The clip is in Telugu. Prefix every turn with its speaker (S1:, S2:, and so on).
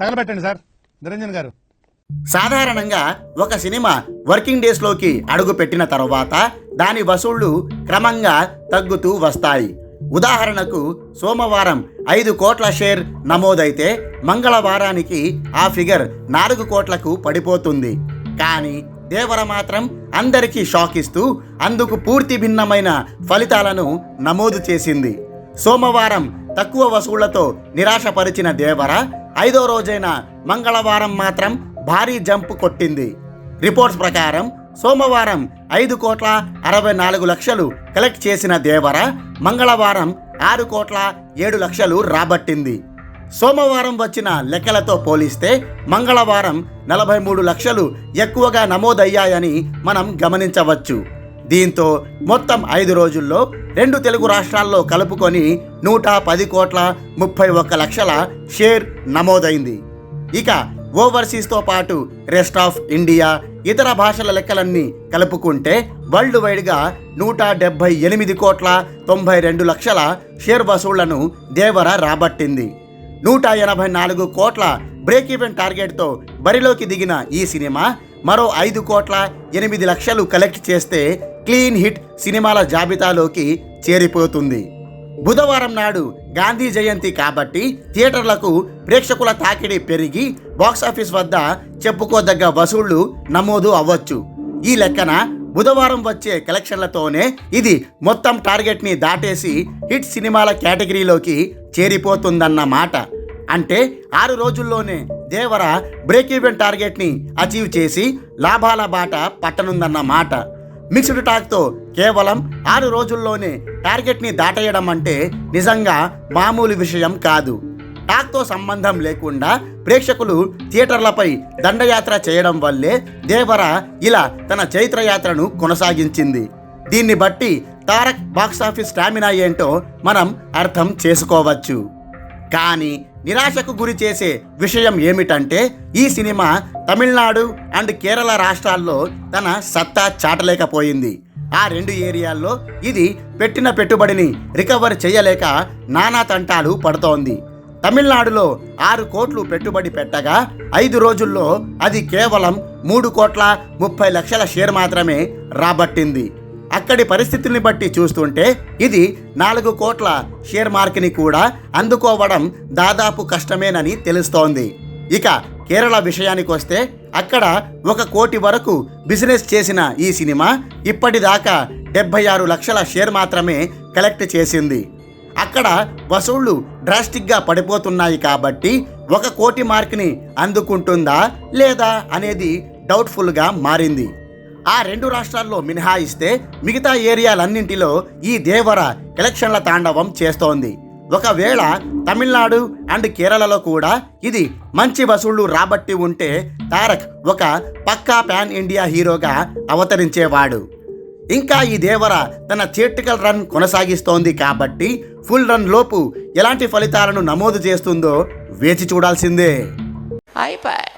S1: తగలబెట్టండి సార్. నిరంజన్ గారు.
S2: సాధారణంగా ఒక సినిమా వర్కింగ్ డేస్లోకి అడుగు పెట్టిన తర్వాత దాని వసూళ్ళు క్రమంగా తగ్గుతూ వస్తాయి. ఉదాహరణకు సోమవారం ఐదు కోట్ల షేర్ నమోదైతే మంగళవారానికి ఆ ఫిగర్ నాలుగు కోట్లకు పడిపోతుంది. కానీ దేవర మాత్రం అందరికీ షాక్ ఇస్తూ అందుకు పూర్తి భిన్నమైన ఫలితాలను నమోదు చేసింది. సోమవారం తక్కువ వసూళ్ళతో నిరాశపరిచిన దేవర ఐదో రోజైన మంగళవారం మాత్రం భారీ జంప్ కొట్టింది. రిపోర్ట్స్ ప్రకారం సోమవారం ఐదు కోట్ల అరవై నాలుగు లక్షలు కలెక్ట్ చేసిన దేవర మంగళవారం ఆరు కోట్ల ఏడు లక్షలు రాబట్టింది. సోమవారం వచ్చిన లెక్కలతో పోలిస్తే మంగళవారం నలభై మూడు లక్షలు ఎక్కువగా నమోదయ్యాయని మనం గమనించవచ్చు. దీంతో మొత్తం ఐదు రోజుల్లో రెండు తెలుగు రాష్ట్రాల్లో కలుపుకొని నూట పది కోట్ల ముప్పై ఒక్క లక్షల షేర్ నమోదైంది. ఇక ఓవర్సీస్తో పాటు రెస్ట్ ఆఫ్ ఇండియా ఇతర భాషల లెక్కలన్నీ కలుపుకుంటే వరల్డ్ వైడ్గా నూట డెబ్భై ఎనిమిది కోట్ల తొంభై రెండు లక్షల షేర్ వసూళ్ళను దేవర రాబట్టింది. నూట ఎనభై నాలుగు కోట్ల బ్రేక్ ఈవెన్ టార్గెట్తో బరిలోకి దిగిన ఈ సినిమా మరో ఐదు కోట్ల ఎనిమిది లక్షలు కలెక్ట్ చేస్తే క్లీన్ హిట్ సినిమాల జాబితాలోకి చేరిపోతుంది. బుధవారం నాడు గాంధీ జయంతి కాబట్టి థియేటర్లకు ప్రేక్షకుల తాకిడి పెరిగి బాక్సాఫీస్ వద్ద చెప్పుకోదగ్గ వసూళ్ళు నమోదు అవ్వచ్చు. ఈ లెక్కన బుధవారం వచ్చే కలెక్షన్లతోనే ఇది మొత్తం టార్గెట్ని దాటేసి హిట్ సినిమాల కేటగిరీలోకి చేరిపోతుందన్నమాట. అంటే ఆరు రోజుల్లోనే దేవర బ్రేక్ ఈవెన్ టార్గెట్ని అచీవ్ చేసి లాభాల బాట పట్టనుందన్నమాట. మిక్స్డ్ టాక్తో కేవలం ఆరు రోజుల్లోనే టార్గెట్ని దాటేయడం అంటే నిజంగా మామూలు విషయం కాదు. టాక్తో సంబంధం లేకుండా ప్రేక్షకులు థియేటర్లపై దండయాత్ర చేయడం వల్లే దేవర ఇలా తన చైత్రయాత్రను కొనసాగించింది. దీన్ని బట్టి తారక్ బాక్సాఫీస్ స్టామినా ఏంటో మనం అర్థం చేసుకోవచ్చు. కానీ నిరాశకు గురి చేసే విషయం ఏమిటంటే ఈ సినిమా తమిళనాడు అండ్ కేరళ రాష్ట్రాల్లో తన సత్తా చాటలేకపోయింది. ఆ రెండు ఏరియాల్లో ఇది పెట్టిన పెట్టుబడిని రికవర్ చేయలేక నానా తంటాలు పడుతోంది. తమిళనాడులో ఆరు కోట్లు పెట్టుబడి పెట్టగా ఐదు రోజుల్లో అది కేవలం మూడు కోట్ల ముప్పై లక్షల షేర్ మాత్రమే రాబట్టింది. అక్కడి పరిస్థితుల్ని బట్టి చూస్తుంటే ఇది నాలుగు కోట్ల షేర్ మార్క్ని కూడా అందుకోవడం దాదాపు కష్టమేనని తెలుస్తోంది. ఇక కేరళ విషయానికి వస్తే అక్కడ ఒక కోటి వరకు బిజినెస్ చేసిన ఈ సినిమా ఇప్పటిదాకా డెబ్బై ఆరు లక్షల షేర్ మాత్రమే కలెక్ట్ చేసింది. అక్కడ వసూళ్ళు డ్రాస్టిక్గా పడిపోతున్నాయి కాబట్టి ఒక కోటి మార్క్ని అందుకుంటుందా లేదా అనేది డౌట్ఫుల్గా మారింది. ఆ రెండు రాష్ట్రాల్లో మినహాయిస్తే మిగతా ఏరియాలన్నింటిలో ఈ దేవర ఎలక్షన్ల తాండవం చేస్తోంది. ఒకవేళ తమిళనాడు అండ్ కేరళలో కూడా ఇది మంచి వసూళ్ళు రాబట్టి ఉంటే తారక్ ఒక పక్కా పాన్ ఇండియా హీరోగా అవతరించేవాడు. ఇంకా ఈ దేవర తన థియేట్రికల్ రన్ కొనసాగిస్తోంది కాబట్టి ఫుల్ రన్ లోపు ఎలాంటి ఫలితాలను నమోదు చేస్తుందో వేచి చూడాల్సిందే.
S3: అయిపోయి